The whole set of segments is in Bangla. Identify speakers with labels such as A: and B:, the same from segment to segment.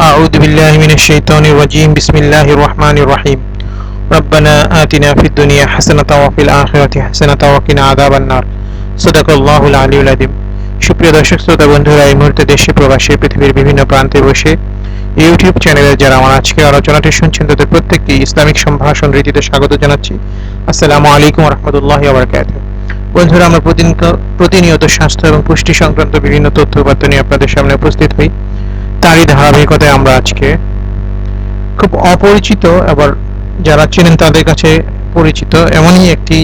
A: أعوذ بالله من الشيطان الرجيم بسم الله الرحمن الرحيم ربنا آتنا في الدنيا حسنة وفي الآخرة حسنة وقنا عذاب النار صدق الله العلي العظيم সুপ্রিয় দর্শক শ্রোতা বন্ধুরা এই মুহূর্তে দেশে প্রবাসী পৃথিবীর বিভিন্ন প্রান্তে বসে ইউটিউব চ্যানেলে যারা আমার আজকের আলোচনাটি শুনছেন তাদের প্রত্যেককে ইসলামিক সম্ভাষণ রীতিতে স্বাগত জানাচ্ছি আসসালামু আলাইকুম রহমতুল্লাহ আবরকাত বন্ধুরা আমরা প্রতিদিন প্রতিনিয়ত স্বাস্থ্য এবং পুষ্টি সংক্রান্ত বিভিন্ন তথ্য উপাত্ত নিয়ে আপনাদের সামনে উপস্থিত হই ধারাবাহিকতায় আমরা আজকে খুব অপরিচিত, আবার যারা চেনেন তাদের কাছে পরিচিত, এমনই একটি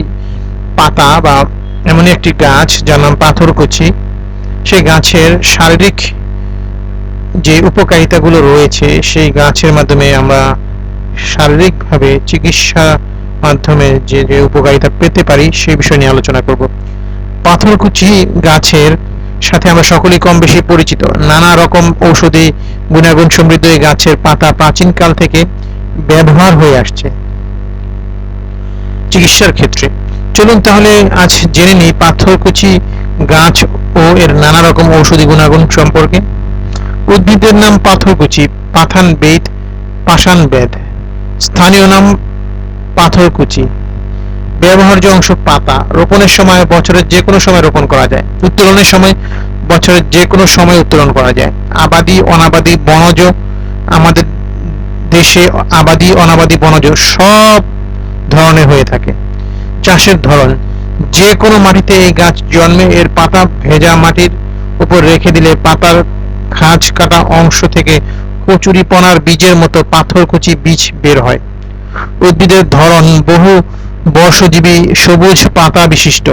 A: পাতা বা এমনই একটি গাছ যার নাম পাথরকুচি। সেই গাছের শারীরিক যে উপকারিতাগুলো রয়েছে, সেই গাছের মাধ্যমে আমরা শারীরিকভাবে চিকিৎসা মাধ্যমে যে যে উপকারিতা পেতে পারি সেই বিষয় নিয়ে আলোচনা করব। পাথরকুচি গাছের সাথে আমরা সকলেই কম বেশি পরিচিত। নানা রকম ঔষধি গুণাগুণ সমৃদ্ধ এই গাছের পাতা প্রাচীনকাল থেকে ব্যবহার হয়ে আসছে। চিকিৎসার ক্ষেত্রে। চলুন তাহলে আজ জেনে নিই পাথরকুচি গাছ ও এর নানা রকম ঔষধি গুণাগুণ সম্পর্কে। উদ্ভিদের নাম পাথরকুচি পাথান বেদ, পাষাণ বেদ। স্থানীয় নাম পাথরকুচি। ব্যবহার্য অংশ পাতা। রোপণের সময় বছরের যে কোনো সময় রোপণ করা যায়। উত্তোলনের সময় বছরের যে কোনো সময় উত্তোলন করা যায়। আবাদি, অনাবাদি, বনজ, আমাদের দেশে আবাদি, অনাবাদি, বনজ সব ধরনের হয়ে থাকে। চাষের ধরন, যে কোনো মাটিতে এই গাছ জন্মে, এর পাতা ভেজা মাটির উপর রেখে দিলে পাতার খাঁজ কাটা অংশ থেকে কচুরিপনার বীজের মতো পাথরকুচি বীজ বের হয়। উদ্ভিদের ধরন, বহু বর্ষজীবী সবুজ পাতা বিশিষ্ট।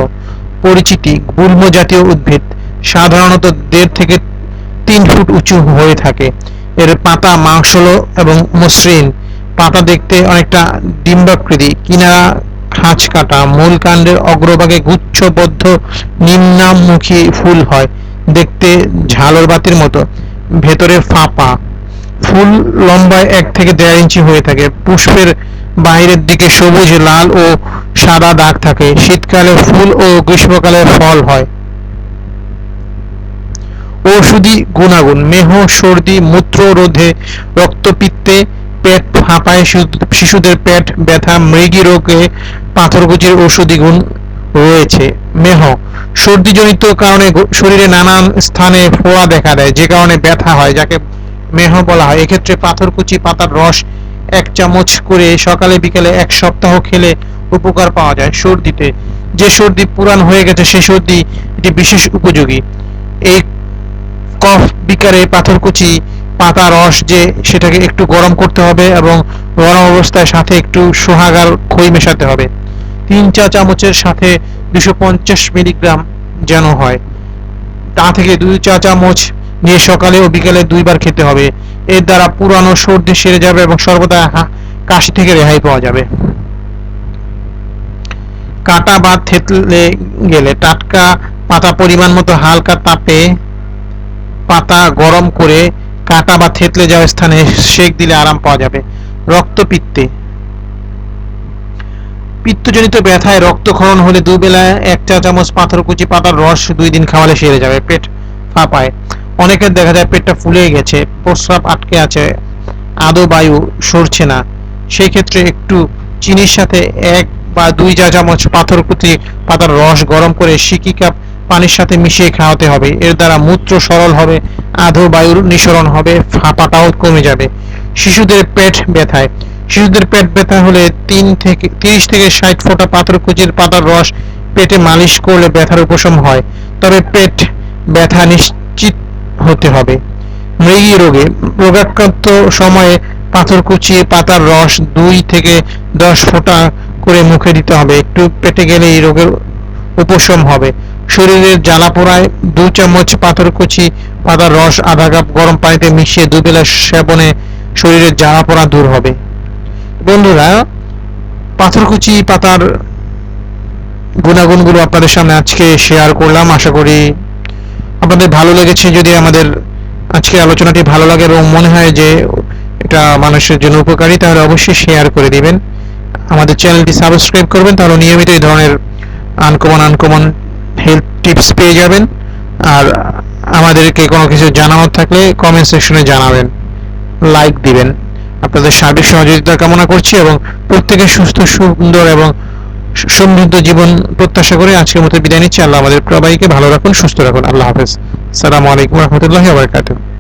A: পরিচিতি, গুল্ম জাতীয় উদ্ভিদ সাধারণত দেড় থেকে তিন ফুট উঁচু হয়ে থাকে। এর পাতা মাংসল এবং মসৃণ। পাতা দেখতে অনেকটা ডিম্বাকৃতি। কিনারা, খাঁজ কাটা, মূল কাণ্ডের অগ্রভাগে গুচ্ছবদ্ধ নিম্নামুখী ফুল হয়। দেখতে ঝালর বাতির মতো। ভেতরে ফাঁপা। ফুল লম্বায় এক থেকে দেড় ইঞ্চি হয়ে থাকে। পুষ্পের বাইরের দিকে সবুজ, লাল ও সাদা দাগ থাকে। শীতকালে ফুল ও গ্রীষ্মকালে ফল হয়। ঔষধি গুণাগুণ, মেহ, সর্দি মূত্র রোধে রক্তপিত্তে, পেট ফাঁপায় শিশুদের পেট ব্যথা, মৃগী রোগে, পাথরকুচির ঔষধি গুণ রয়েছে। মেহ, সর্দিজনিত কারণে শরীরে নানান স্থানে ফোড়া দেখা দেয়, যে কারণে ব্যথা হয়, যাকে মেহ বলা হয়। এক্ষেত্রে পাথরকুচি, পাতার রস এক চামচ করে সকালে, বিকেলে এক সপ্তাহ খেলে উপকার পাওয়া যায় সর্দিতে। যে সর্দি পুরান হয়ে গেছে, সে সর্দি এটি বিশেষ উপযোগী। এই বিকারে পাথরকুচি, পাতা রস যে সেটাকে একটু গরম করতে হবে এবং গরম অবস্থায় সাথে একটু সোহাগার খই মেশাতে হবে। তিন চা চামচের সাথে দুশো পঞ্চাশ মিলিগ্রাম যেন হয়। তা থেকে দুই চা চামচ নিয়ে সকালে ও বিকেলে দুইবার খেতে হবে। এর দ্বারা পুরানো সর্দি সেরে যাবে এবং সর্বদা কাশি থেকে রেহাই পাওয়া যাবে। কাটা বা থেতলে গেলে টাটকা পাতা পরিমাণ মতো হালকা তাপে পাতা গরম করে কাটা বা থেতলে যাওয়া স্থানে সেক দিলে আরাম পাওয়া যাবে। রক্তপিত্তে। পিত্তজনিত ব্যথায় রক্তক্ষরণ হলে দুবেলা এক চা চামচ পাথরকুচি পাতার রস দুই দিন খাওয়ালে সেরে যাবে, পেট ফাঁপায়। অনেকের দেখা যায় পেটটা ফুলে গেছে, প্রস্রাব আটকে আছে, আদো বায়ু সরছে না। সেই ক্ষেত্রে একটু চিনির সাথে এক বা দুই চা চামচ পাথরকুচি পাতার রস গরম করে সিকি কাপ পানির সাথে মিশিয়ে খাওয়াতে হবে। এর দ্বারা মূত্র সরল হবে, আধো বায়ুর নিঃসরণ হবে, ফাঁপাটাও কমে যাবে। শিশুদের পেট ব্যথায়। শিশুদের পেট ব্যথা হলে তিন থেকে তিরিশ থেকে ষাট ফোঁটা পাথরকুচির পাতার রস পেটে মালিশ করলে ব্যথার উপশম হয়। তবে পেট ব্যথা নিশ্চিত হতে হবে। মৃগী রোগে রোগাক্রান্ত সময়ে পাথরকুচি পাতার রস দুই থেকে দশ ফোঁটা করে মুখে দিতে হবে। একটু পেটে গেলে এই রোগের উপশম হবে। শরীরের জ্বালা পোড়ায়, দু চামচ পাথরকুচি পাতার রস, আধা কাপ গরম পানিতে মিশিয়ে দুবেলা সেবনে শরীরের জ্বালা পোড়া দূর হবে। বন্ধুরা পাথরকুচি পাতার গুণাগুণগুলো আপনাদের সামনে আজকে শেয়ার করলাম। আশা করি আপনাদের ভালো লেগেছে। যদি আমাদের আজকে আলোচনাটি ভালো লাগে এবং মনে হয় যে এটা মানুষের জন্য উপকারী, তাহলে অবশ্যই শেয়ার করে দিবেন। আমাদের চ্যানেলটি সাবস্ক্রাইব করবেন, তাহলে নিয়মিত এই ধরনের আনকমন আনকমন হেল্প টিপস পেয়ে যাবেন। আর আমাদেরকে কোনো কিছু জানানোর থাকলে কমেন্ট সেকশনে জানাবেন। লাইক দিবেন। আপনাদের সার্বিক সহযোগিতা কামনা করছি এবং প্রত্যেকের সুস্থ, সুন্দর এবং সমৃদ্ধ জীবন প্রত্যাশা করে আজকের মতো বিদায় নিচ্ছি। আল্লাহ আমাদের সবাইকে ভালো রাখুন, সুস্থ রাখুন। আল্লাহ হাফেজ। সালামু আলাইকুম রহমতুল্লাহ ওয়া বারাকাতুহু।